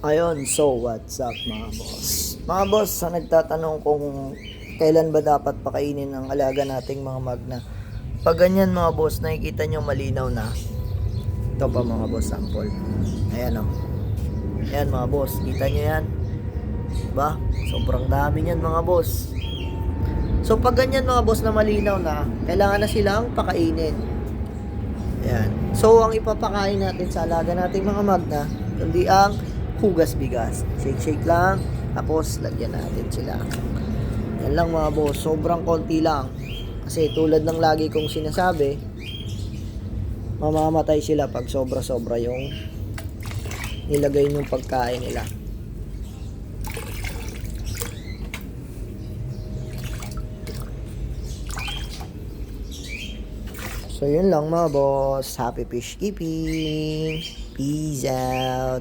Ayun, so what's up mga boss? Mga boss, sa nagtatanong kung kailan ba dapat pakainin ang alaga nating mga magna. Pag ganyan mga boss, nakikita nyo malinaw na. Ito pa mga boss, sample. Ayan o. Ayan mga boss, kita nyo yan? Diba? Sobrang dami yan mga boss. So pag ganyan mga boss na malinaw na, kailangan na silang pakainin. Ayan. So ang ipapakain natin sa alaga nating mga magna, kundi ang hugas bigas. Shake shake lang, tapos lagyan natin sila. Yan lang mga boss, sobrang konti lang. Kasi tulad ng lagi kong sinasabi, mamamatay sila pag sobra-sobra yung nilagay yung pagkain nila. So yun lang mga boss. Happy fish keeping. Peace out.